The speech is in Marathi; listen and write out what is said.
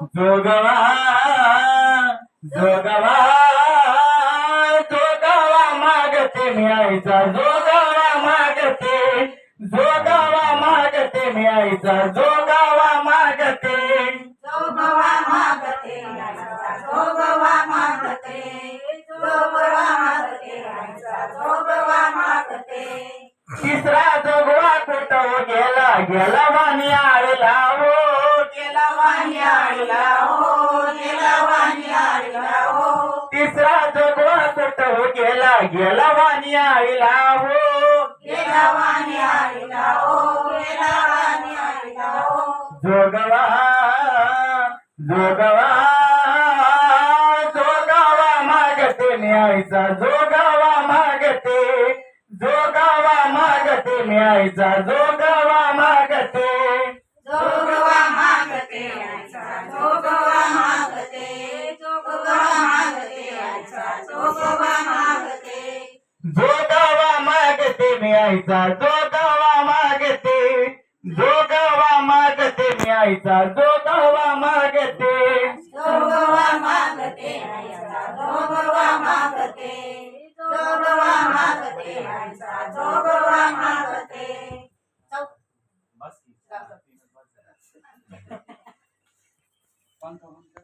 जोगवा जोगवा जोगवा मागते मी आईचा जोगवा मागते जोगवा मागते मी आईचा जोगवा मागते. जोगवा मागते आईचा जोगवा मागते जोगवा मागते आईचा जोगवा मागते. तिसरा जोगवा कुठं गेला गेला वाणी आळला. गेला वाणी आळला हो गेला वाणी आईला हो गेला वाणी आईला हो जोगवा जोगवा जोगवा मागते मी आईचा जोगवा मागते. जोगवा मागते मी आईचा जोगवा मागते. जो दावा मागते मी आईचा जो दावा मागते जो दावा मागते मी आईचा जो दावा मागते. पंख